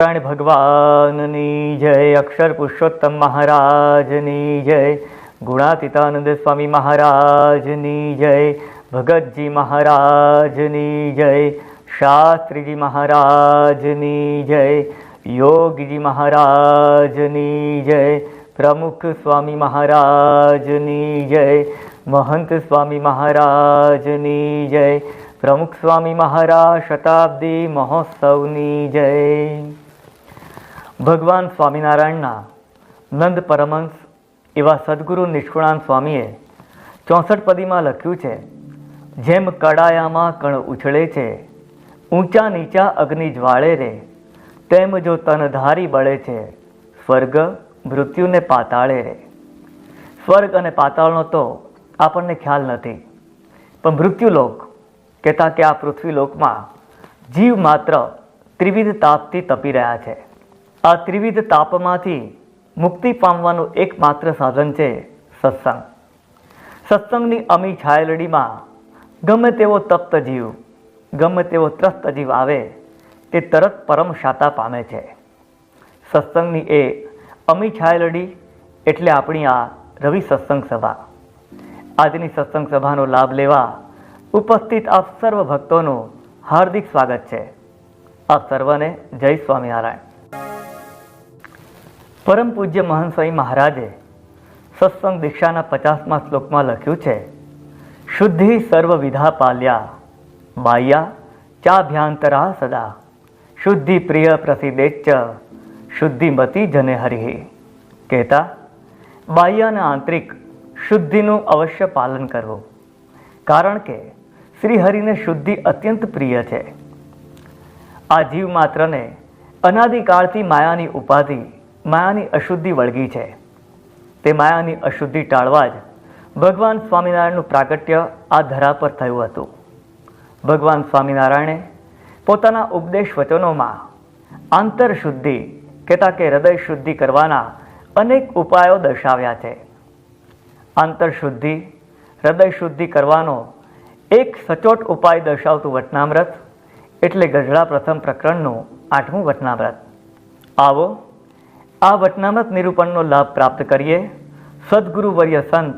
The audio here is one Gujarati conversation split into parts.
નારાયણ ભગવાનની જય, અક્ષર પુરુષોત્તમ મહારાજની જય, ગુણાતીતાનંદ સ્વામી મહારાજની જય, ભગતજી મહારાજની જય, શાસ્ત્રીજી મહારાજની જય, યોગીજી મહારાજની જય, પ્રમુખ સ્વામી મહારાજની જય, મહંત સ્વામી મહારાજની જય, પ્રમુખ સ્વામી મહારાજ, શતાબ્દી મહોત્સવની જય. ભગવાન સ્વામિનારાયણના નંદ પરમહંસ એવા સદગુરુ નિષ્કુળાન સ્વામીએ ચોસઠ પદીમાં લખ્યું છે, જેમ કડાયામાં કણ ઉછળે છે, ઊંચા નીચા અગ્નિ જ્વાળે રે, તેમ જો તનધારી બળે છે, સ્વર્ગ મૃત્યુને પાતાળે રે. સ્વર્ગ અને પાતાળનો તો આપણને ખ્યાલ નથી, પણ મૃત્યુલોક કહેતા કે આ પૃથ્વીલોકમાં જીવ માત્ર ત્રિવિધ તાપથી તપી રહ્યા છે. આ ત્રિવિધ તાપમાંથી મુક્તિ પામવાનું એકમાત્ર સાધન છે સત્સંગ. સત્સંગની અમી છાયલડીમાં ગમે તેવો તપ્ત જીવ, ગમે તેવો ત્રસ્ત જીવ આવે, તે તરત પરમ શાતા પામે છે. સત્સંગની એ અમી છાયલડી એટલે આપણી આ રવિ સત્સંગ સભા. આજની સત્સંગ સભાનો લાભ લેવા ઉપસ્થિત આપ સર્વ ભક્તોનું હાર્દિક સ્વાગત છે. આપ સર્વને જય સ્વામિનારાયણ. પરમ પૂજ્ય મહંત સ્વામી મહારાજે સત્સંગ દીક્ષાના પચાસમાં શ્લોકમાં લખ્યું છે, શુદ્ધિ સર્વ વિધા પાલ્યા, બાહ્યા ચાભ્યાંતરા સદા. શુદ્ધિ પ્રિય પ્રસિદ્ધેચ્ચ શુદ્ધિમતી જને હરિ કહેતા બાહ્ય અને આંતરિક શુદ્ધિનું અવશ્ય પાલન કરવું કારણ કે શ્રી હરિને શુદ્ધિ અત્યંત પ્રિય છે. આ જીવ માત્રને અનાદિકાળથી માયાની ઉપાધિ માયાની અશુદ્ધિ વળગી છે. તે માયાની અશુદ્ધિ ટાળવા જ ભગવાન સ્વામિનારાયણનું પ્રાગટ્ય આ ધરા પર થયું હતું. ભગવાન સ્વામિનારાયણે પોતાના ઉપદેશ વચનોમાં આંતરશુદ્ધિ કહેતા કે હૃદય શુદ્ધિ કરવાના અનેક ઉપાયો દર્શાવ્યા છે. આંતરશુદ્ધિ હૃદય શુદ્ધિ કરવાનો એક સચોટ ઉપાય દર્શાવતું વટનામ્રત એટલે ગઢડા પ્રથમ પ્રકરણનું આઠમું વટનામ્રત આવો આ વટનામત નિરૂપણનો લાભ પ્રાપ્ત કરીએ. સદગુરુવર્ય સંત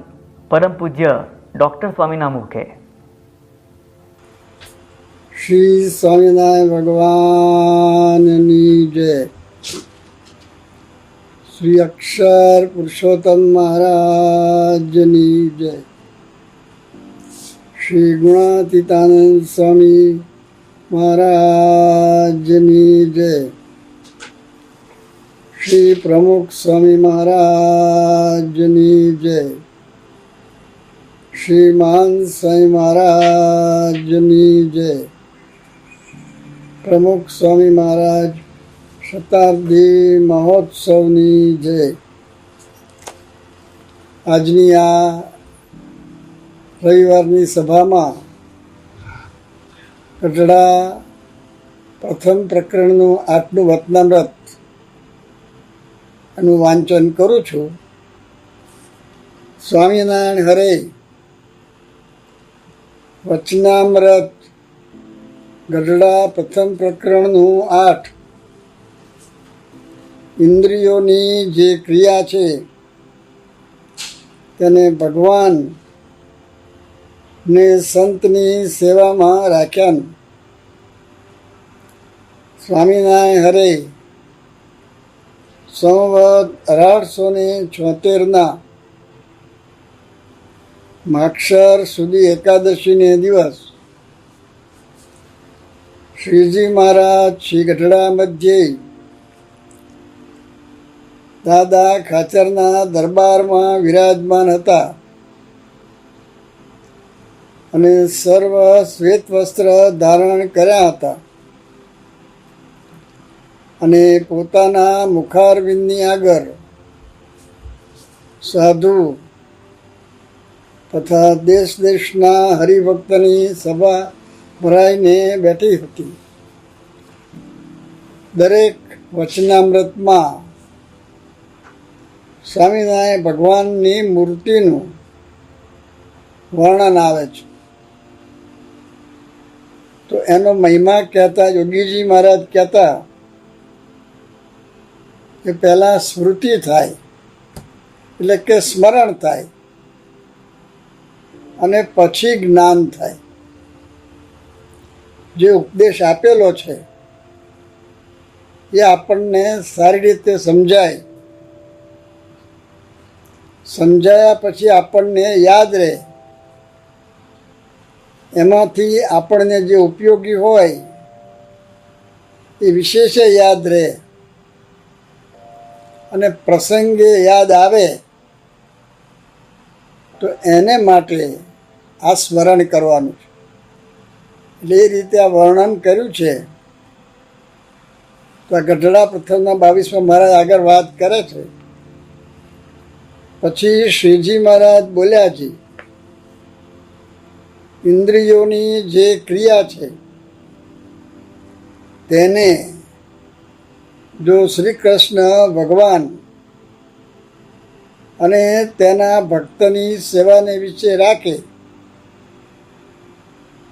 પરમ પૂજ્ય ડૉક્ટર સ્વામીના મુખે. શ્રી સ્વામિનારાયણ ભગવાનની જય. શ્રી અક્ષર પુરુષોત્તમ મહારાજની જય. શ્રી ગુણાતીતાનંદ સ્વામી મહારાજની જય. શ્રી પ્રમુખ સ્વામી મહારાજની જય. શ્રી માન સ્વામી મહારાજની જય. પ્રમુખ સ્વામી મહારાજ, શતાબ્દી મહોત્સવની જય. આજની આ રવિવારની સભામાં ગઢડા પ્રથમ પ્રકરણનું આટલું વતનામૃત એનું વાંચન કરું છું. સ્વામિનારાયણ હરે, વચનામૃત, ગઢડા પ્રથમ પ્રકરણનું આઠ. ઇન્દ્રિયોની જે ક્રિયા છે, તેને ભગવાન ને સંતની સેવામાં રાખ્યા સ્વામિનારાયણ હરે સંવત અઢારસો ને છોતેરના માક્ષર સુધી એકાદશીને દિવસ. શ્રીજી મહારાજ શ્રી ગઢડા મધ્યે દાદા ખાચરના દરબારમાં વિરાજમાન હતા. અને સર્વ શ્વેત વસ્ત્ર ધારણ કર્યા હતા. અને પોતાના મુખારવિંદની આગળ સાધુ તથા દેશ દેશના હરિભક્તની સભા ભરાઈને બેઠી હતી. દરેક વચનામૃતમાં સ્વામિનારાયણ ભગવાનની મૂર્તિનું વર્ણન આવે છે. તો એનો મહિમા કહેતા, યોગીજી મહારાજ કહેતા એ પહેલાં સ્મૃતિ થાય, એટલે કે સ્મરણ થાય, અને પછી જ્ઞાન થાય. જે ઉપદેશ આપેલો છે, એ આપણને સારી રીતે સમજાય. સમજાયા પછી આપણને યાદ રહે. એમાંથી આપણને જે ઉપયોગી હોય, એ વિશેષે યાદ રહે. અને પ્રસંગે યાદ આવે, તો એને માટે આ સ્મરણ કરવાનું છે. એટલે એ રીતે આ વર્ણન કર્યું છે. તો આ ગઢડા પ્રથમના બાવીસમાં મહારાજ આગળ વાત કરે છે. પછી શ્રીજી મહારાજ બોલ્યા છે, ઇન્દ્રિયોની જે ક્રિયા છે, તેને જો શ્રી કૃષ્ણ ભગવાન અને તેના ભક્તની સેવાને વિશે રાખે,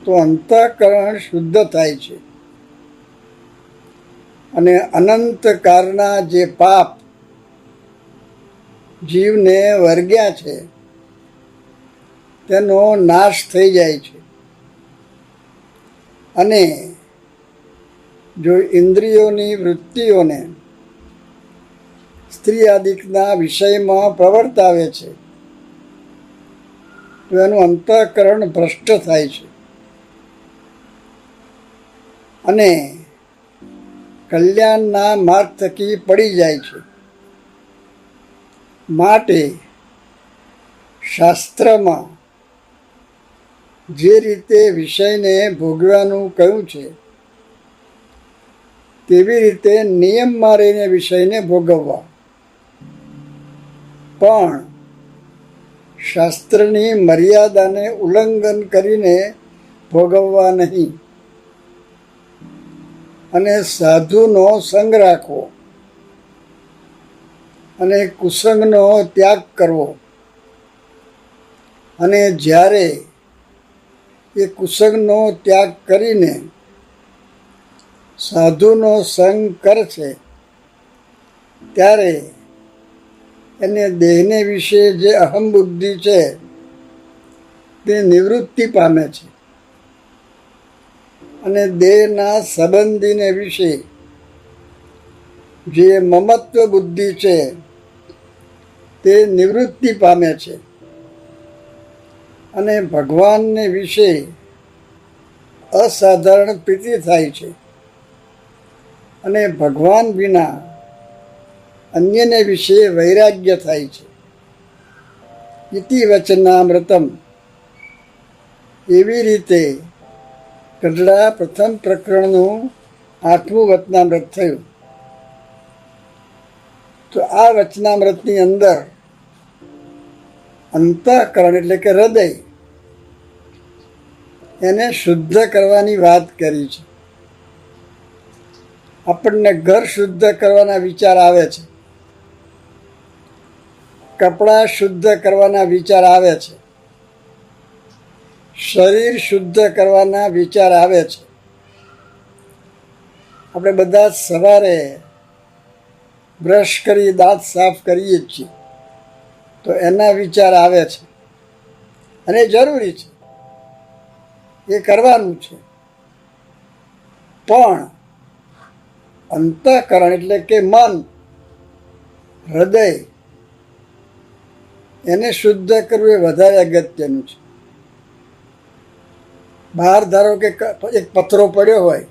તો અંતઃકરણ શુદ્ધ થાય છે. અને અનંતકારના જે પાપ જીવને વર્ગ્યા છે, તેનો નાશ થઈ જાય છે. અને જો ઇન્દ્રિયોની વૃત્તિઓને સ્ત્રી આદિકના વિષયમાં પ્રવર્તાવે છે, તો એનું અંતઃકરણ ભ્રષ્ટ થાય છે. અને કલ્યાણના માર્ગ થકી પડી જાય છે. માટે શાસ્ત્રમાં જે રીતે વિષયને ભોગવાનું કહ્યું છે તેવી રીતે નિયમમાં રહીને વિષયને ભોગવવા. પણ શાસ્ત્રની મર્યાદાને ઉલ્લંઘન કરીને ભોગવવા નહીં. અને સાધુનો સંગ રાખવો. અને કુસંગનો ત્યાગ કરવો. અને જ્યારે એ કુસંગનો ત્યાગ કરીને સાધુનો સંગ કરશે. ત્યારે એને દેહને વિશે જે અહમ બુદ્ધિ છે, તે નિવૃત્તિ પામે છે. અને દેહના સંબંધીને વિશે જે મમત્વ બુદ્ધિ છે, તે નિવૃત્તિ પામે છે. અને ભગવાનને વિશે અસાધારણ પ્રીતિ થાય છે. અને ભગવાન વિના અન્યને વિશે વૈરાગ્ય થાય છે. ઇતિ વચનામૃતમ એવી રીતે ગઢડા પ્રથમ પ્રકરણનું આઠમું વચનામૃત થયું. તો આ વચનામૃતની અંદર અંતઃકરણ એટલે કે હૃદય એને શુદ્ધ કરવાની વાત કરી છે. આપણને ઘર શુદ્ધ કરવાના વિચાર આવે છે. કપડાં શુદ્ધ કરવાના વિચાર આવે છે. શરીર શુદ્ધ કરવાના વિચાર આવે છે. આપણે બધા સવારે બ્રશ કરી, દાંત સાફ કરીએ જ છીએ. તો એના વિચાર આવે છે. અને જરૂરી છે. એ કરવાનું છે. પણ અંતઃકરણ એટલે કે મન, હૃદય, એને શુદ્ધ કરવું એ વધારે અગત્યનું છે. બહાર ધારો કે એક પથરો પડ્યો હોય,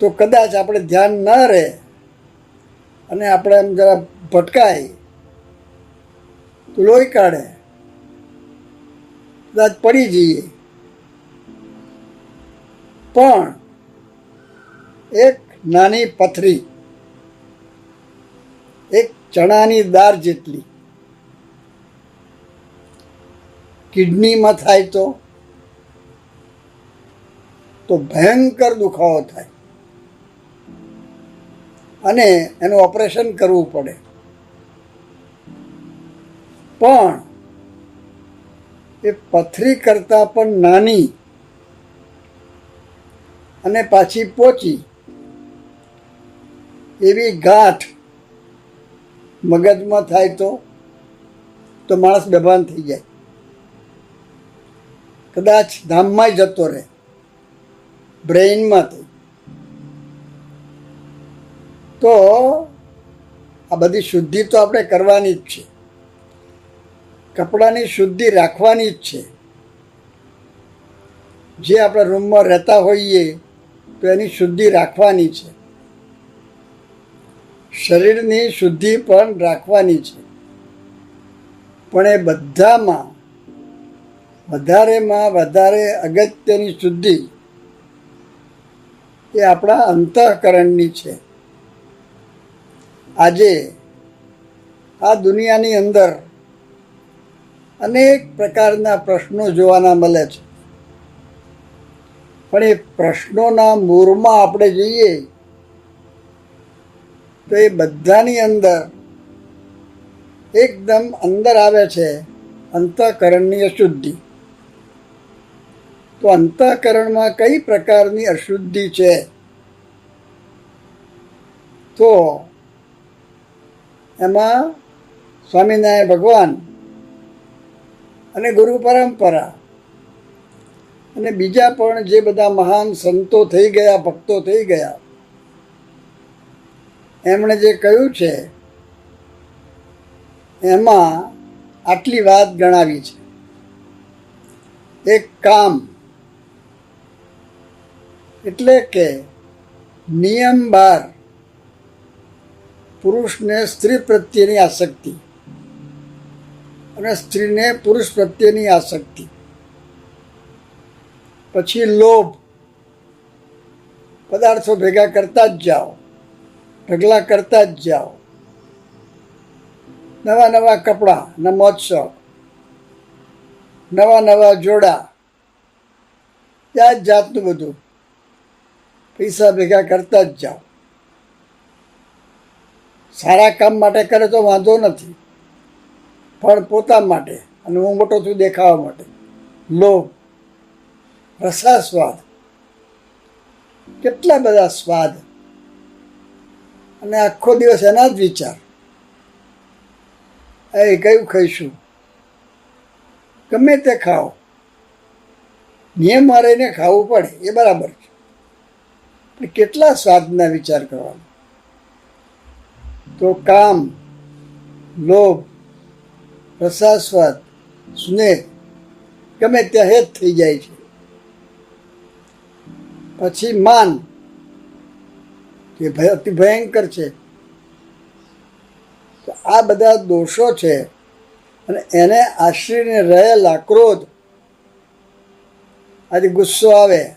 તો કદાચ આપણે ધ્યાન ન રહે અને આપણે એમ જરા ભટકાય, તો લોહી કાઢે, કદાચ પડી જઈએ. પણ એક નાની પથરી, એક ચણાની દાળ જેટલી. કિડનીમાં થાય તો? તો ભયંકર દુખાવો થાય. અને એનું ઓપરેશન કરવું પડે. પણ એ પથરી કરતાં પણ નાની અને પાછી પહોંચી એવી ગાંઠ મગજમાં થાય તો તો માણસ બેભાન થઈ જાય. કદાચ ધામમાં જતો રહે બ્રેઇનમાંથી તો આ બધી શુદ્ધિ તો આપણે કરવાની જ છે. કપડાની શુદ્ધિ રાખવાની જ છે. જે આપણે રૂમમાં રહેતા હોઈએ તો એની શુદ્ધિ રાખવાની છે. શરીરની શુદ્ધિ પણ રાખવાની છે. પણ એ બધામાં, વધારેમાં વધારે અગત્યની શુદ્ધિ એ આપણા અંતઃકરણની છે. આજે આ દુનિયાની અંદર અનેક પ્રકારના પ્રશ્નો જોવાના મળે છે. પણ એ પ્રશ્નોના મૂળમાં આપણે જઈએ તો એ બધાની અંદર એકદમ અંદર આવે છે અંતઃકરણની અશુદ્ધિ. તો અંતઃકરણમાં કઈ પ્રકારની અશુદ્ધિ છે? તો એમાં સ્વામિનારાયણ ભગવાન અને ગુરુ પરંપરા અને બીજા પણ જે બધા મહાન સંતો થઈ ગયા, ભક્તો થઈ ગયા એમણે જે કહ્યું છે, એમાં આટલી વાત ગણાવી છે. એક કામ, એટલે કે નિયમ બાર, પુરુષને સ્ત્રી પ્રત્યેની આસક્તિ અને સ્ત્રીને પુરુષ પ્રત્યેની આસક્તિ. પછી લોભ, પદાર્થો ભેગા કરતા જ જાઓ. ઢગલા કરતા જ જાઓ. નવા નવા કપડાં ને મહોત્સવ. નવા નવા જોડા. જાત જાતનું બધું. પૈસા ભેગા કરતા જ જાઓ. સારા કામ માટે કરે તો વાંધો નથી. પણ પોતા માટે અને હું મોટો છું દેખાવા માટે. લોભ, રસાસ્વાદ. કેટલા બધા સ્વાદ અને આખો દિવસ એના જ વિચાર. એ કયું ખાઈશું? ગમે તે ખાઓ. નિયમ રહીને ખાવું પડે, એ બરાબર છે. પણ કેટલા સ્વાદના વિચાર કરવાનો? તો કામ, લોભ, રસાસ્વાદ, સ્નેહ, ગમે ત્યાં હેત થઈ જાય છે. પછી માન. કે અતિ ભયંકર છે. તો આ બધા દોષો છે અને એને આશ્રયને રહેલા ક્રોધ આજે ગુસ્સો આવે.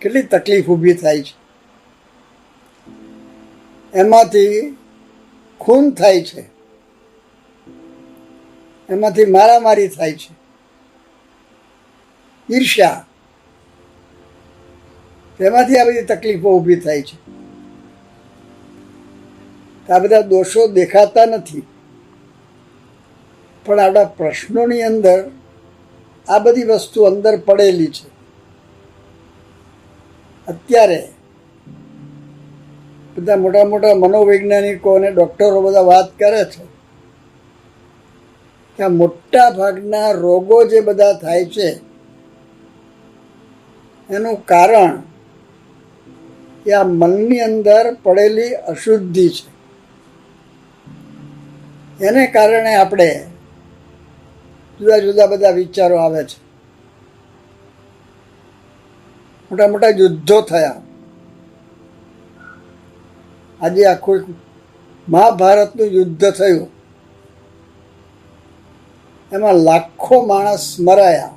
કેટલી તકલીફ ઊભી થાય છે. એમાંથી ખૂન થાય છે. એમાંથી મારામારી થાય છે. ઈર્ષ્યા. તેમાંથી આ બધી તકલીફો ઊભી થાય છે. આ બધા દોષો દેખાતા નથી. પણ આપણા પ્રશ્નોની અંદર આ બધી વસ્તુ અંદર પડેલી છે. અત્યારે બધા મોટા મોટા મનોવૈજ્ઞાનિકો અને ડૉક્ટરો બધા વાત કરે છે કે મોટા ભાગના રોગો જે બધા થાય છે, એનું કારણ એ આ મનની અંદર પડેલી અશુદ્ધિ છે. એને કારણે આપણે જુદા જુદા બધા વિચારો આવે છે. મોટા મોટા યુદ્ધો થયા. આજે આખું મહાભારતનું યુદ્ધ થયું. એમાં લાખો માણસ મરાયા.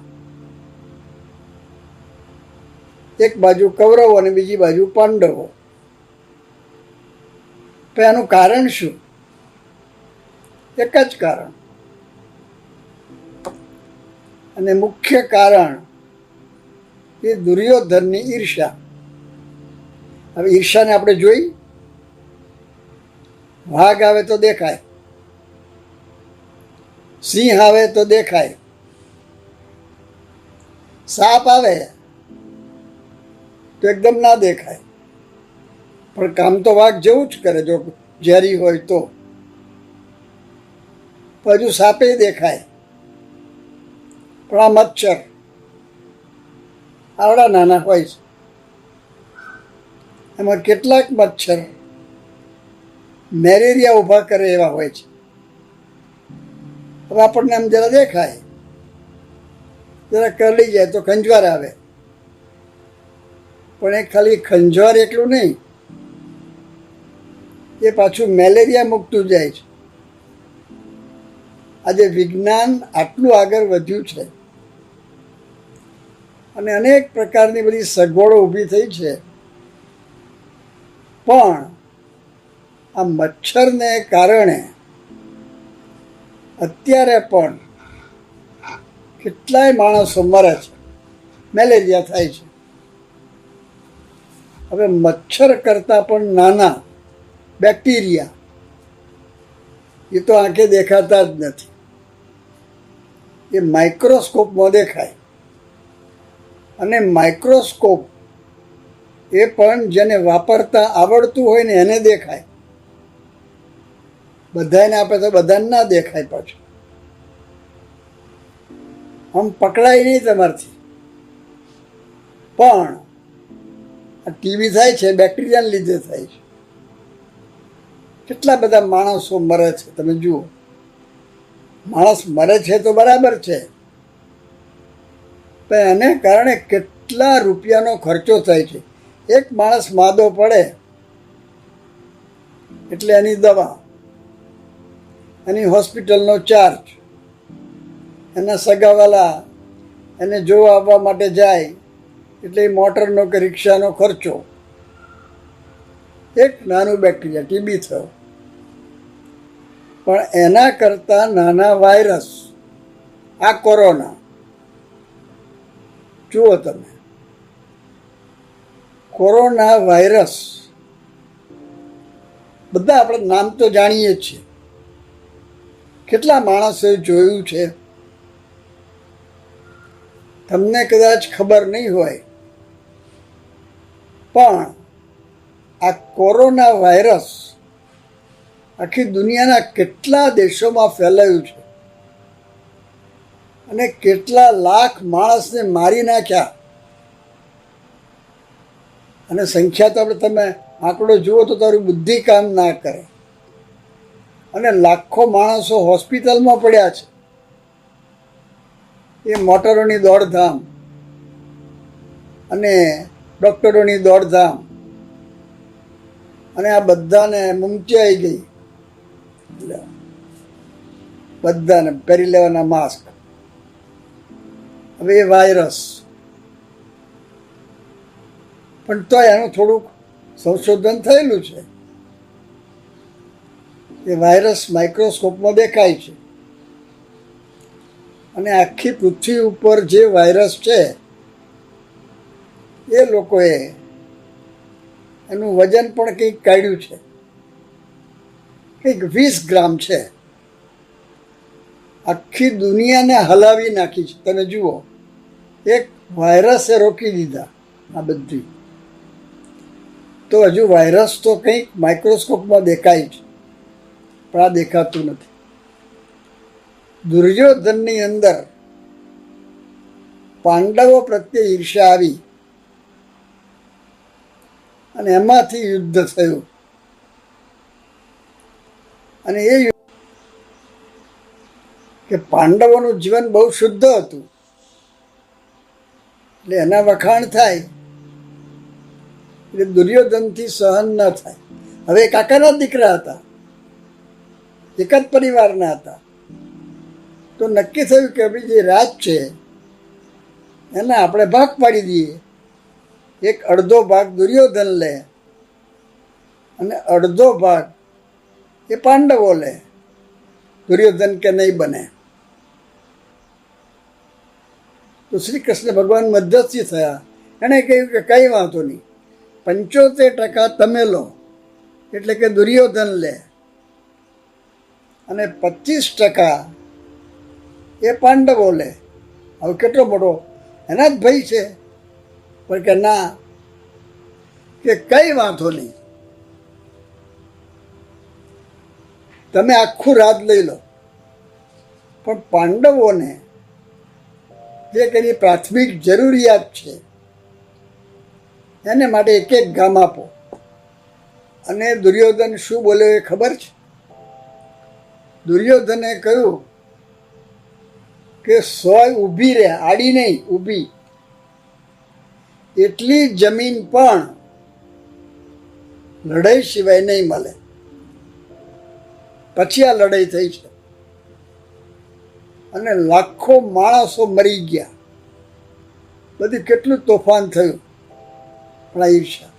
એક બાજુ કૌરવો અને બીજી બાજુ પાંડવો. તો એનું કારણ શું? એક જ કારણ. અને મુખ્ય કારણ એ દુર્યોધનની ઈર્ષા હવે ઈર્ષાને આપણે જોઈ. વાઘ આવે તો દેખાય. સિંહ આવે તો દેખાય. સાપ આવે. તો એકદમ ના દેખાય. પણ કામ તો વાઘ જેવું જ કરે, જો ઝેરી હોય તો. હજુ સાપે દેખાય. પણ આ મચ્છર. આવડા નાના હોય છે. એમાં કેટલાક મચ્છર મેલેરિયા ઊભા કરે એવા હોય છે. હવે આપણને આમ જરા દેખાય. જરા કરડી જાય તો ખંજવાર આવે. પણ એ ખાલી ખંજવાર એટલું નહીં, એ પાછું મેલેરિયા મૂકતું જાય છે. આજે વિજ્ઞાન આટલું આગળ વધ્યું છે અને અનેક પ્રકારની બધી સગવડો ઊભી થઈ છે, પણ આ મચ્છરને કારણે અત્યારે પણ કેટલાય માણસો મરે છે, મેલેરિયા થાય છે. હવે મચ્છર કરતાં પણ નાના બેક્ટેરિયા, એ તો આંખે દેખાતા જ નથી. એ માઇક્રોસ્કોપમાં દેખાય. અને માઇક્રોસ્કોપ એ પણ જેને વાપરતા આવડતું હોય ને એને દેખાય. બધાને આપે તો બધાને ના દેખાય પાછું. આમ પકડાય નહીં તમારથી. પણ ટીવી થાય છે, બેક્ટેરિયાને લીધે થાય છે. કેટલા બધા માણસો મરે છે, તમે જુઓ. માણસ મરે છે તો બરાબર છે. પણ એને કારણે કેટલા રૂપિયાનો ખર્ચો થાય છે. એક માણસ માદો પડે, એટલે એની દવા, એની હોસ્પિટલનો ચાર્જ એના સગાવાલા, એને જોવા આવવા માટે જાય એટલે મોટરનો કે રિક્ષાનો ખર્ચો. એક નાનું બેક્ટેરિયા, ટીબી થયો. પણ એના કરતાં નાના વાયરસ, આ કોરોના. જુઓ તમે. કોરોના વાયરસ, બધા આપણે નામ તો જાણીએ છીએ. કેટલા માણસે જોયું છે? તમને કદાચ ખબર નહીં હોય પણ આ કોરોના વાયરસ આખી દુનિયાના કેટલા દેશોમાં ફેલાયું છે. અને કેટલા લાખ માણસને મારી નાખ્યા. અને સંખ્યા તો આપણે તમે આંકડો જુઓ તો તારી બુદ્ધિ કામ ના કરે. અને લાખો માણસો હોસ્પિટલમાં પડ્યા છે. એ મોટરોની દોડધામ. અને ડૉક્ટરોની દોડધામ. અને આ બધાને મૂંચાઈ ગઈ. બધાને પહેરી લેવાના માસ્ક. હવે એ વાયરસ. પણ તો એનું થોડુંક સંશોધન થયેલું છે. એ વાયરસ માઇક્રોસ્કોપમાં દેખાય છે. અને આખી પૃથ્વી ઉપર જે વાયરસ છે એ લોકોએ એનું વજન પણ કંઈક કાઢ્યું છે. કંઈક વીસ ગ્રામ છે. આખી દુનિયાને હલાવી નાખી છે. તમે જુઓ, એક વાયરસે રોકી દીધા આ બધી. તો હજુ વાયરસ તો કંઈક માઇક્રોસ્કોપમાં દેખાય છે, પણ આ દેખાતું નથી. દુર્યોધનની અંદર પાંડવો પ્રત્યે ઈર્ષા આવી. અને એમાંથી યુદ્ધ થયું. અને એ કે પાંડવોનું જીવન બહુ શુદ્ધ હતું. એટલે એના વખાણ થાય. એટલે દુર્યોધનથી સહન ન થાય. હવે કાકાના દીકરા હતા. એક જ પરિવારના હતા. તો નક્કી થયું કે ભાઈ જે રાજ છે. એને આપણે ભાગ પાડી દઈએ. એક અડધો ભાગ દુર્યોધન લે અને અડધો ભાગ એ પાંડવો લે. દુર્યોધન કે નહીં બને. તો શ્રી કૃષ્ણ ભગવાન મધ્યસ્થી થયા. એણે કહ્યું કે કંઈ વાંધો નહીં. પંચોતેર ટકા તમે લો. એટલે કે દુર્યોધન લે. અને પચીસ ટકા એ પાંડવો લે. હવે કેટલો મોટો? એના જ ભય છે. પણ કે ના, કે કઈ વાંધો નહીં. તમે આખું રાત લઈ લો. પણ પાંડવોને જે કંઈ પ્રાથમિક જરૂરિયાત છે, એને માટે એક એક ગામ આપો. અને દુર્યોધન શું બોલ્યો એ ખબર છે? દુર્યોધને કહ્યું કે સોય ઊભી રહે, આડી નહીં, ઊભી. એટલી જમીન પણ લડાઈ સિવાય નહીં મળે. પછી આ લડાઈ થઈ છે. અને લાખો માણસો મરી ગયા. બધું કેટલું તોફાન થયું? પણ આ ઈર્ષા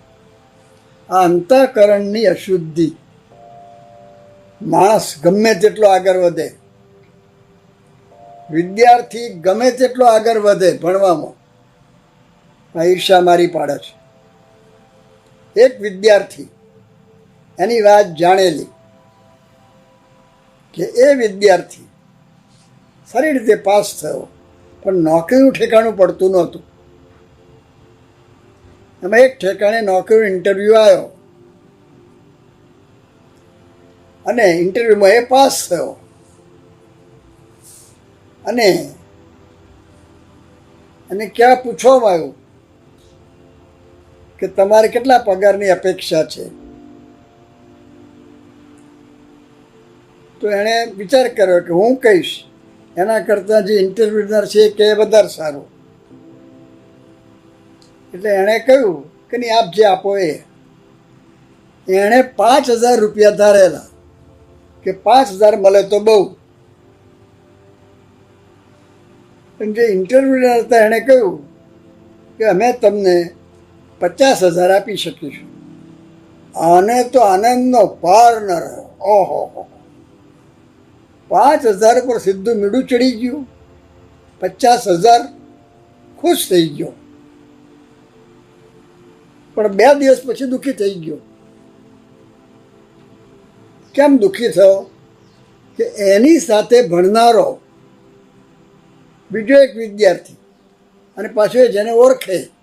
આ અંતઃકરણની અશુદ્ધિ. માણસ ગમે તેટલો આગળ વધે. વિદ્યાર્થી ગમે તેટલો આગળ વધે ભણવામાં. ઈર્ષા મારી પાડે છે. એક વિદ્યાર્થી એની વાત જાણેલી કે એ વિદ્યાર્થી સારી રીતે પાસ થયો, પણ નોકરીનું ઠેકાણું પડતું નહોતું. એમાં એક ઠેકાણે નોકરીનો ઇન્ટરવ્યૂ આવ્યો. અને ઇન્ટરવ્યૂમાં એ પાસ થયો. અને અને ક્યાં પૂછવામાં આવ્યું? કે તમારે કેટલા પગારની અપેક્ષા છે? તો એણે વિચાર કર્યો કે હું કહીશ, એના કરતાં જે ઇન્ટરવ્યુનર છે કે એ વધારે સારું. એટલે એણે કહ્યું કે નહીં, આપ જે આપો એ. એણે પાંચ હજાર રૂપિયા ધારેલા કે પાંચ હજાર મળે તો બહુ. જે ઇન્ટરવ્યુનર હતા એણે કહ્યું કે અમે તમને પચાસ હજાર આપી શકીશું આને તો આનંદનો પાર ન રહ્યો. ઓહો પાંચ હજાર પર સીધું મીડું ચડી ગયું. પચાસ હજાર ખુશ થઈ ગયો. પણ બે દિવસ પછી દુઃખી થઈ ગયો. કેમ દુઃખી થયો? કે એની સાથે ભણનારો બીજો એક વિદ્યાર્થી અને પાછો જેને ઓળખે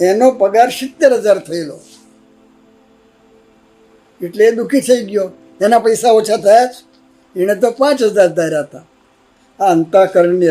એનો પગાર સિત્તેર હજાર થયેલો. એટલે એ દુઃખી થઈ ગયો. એના પૈસા ઓછા થયા જ. એણે તો પાંચ હજાર ધાર્યા હતા. આ અંતઃકરણની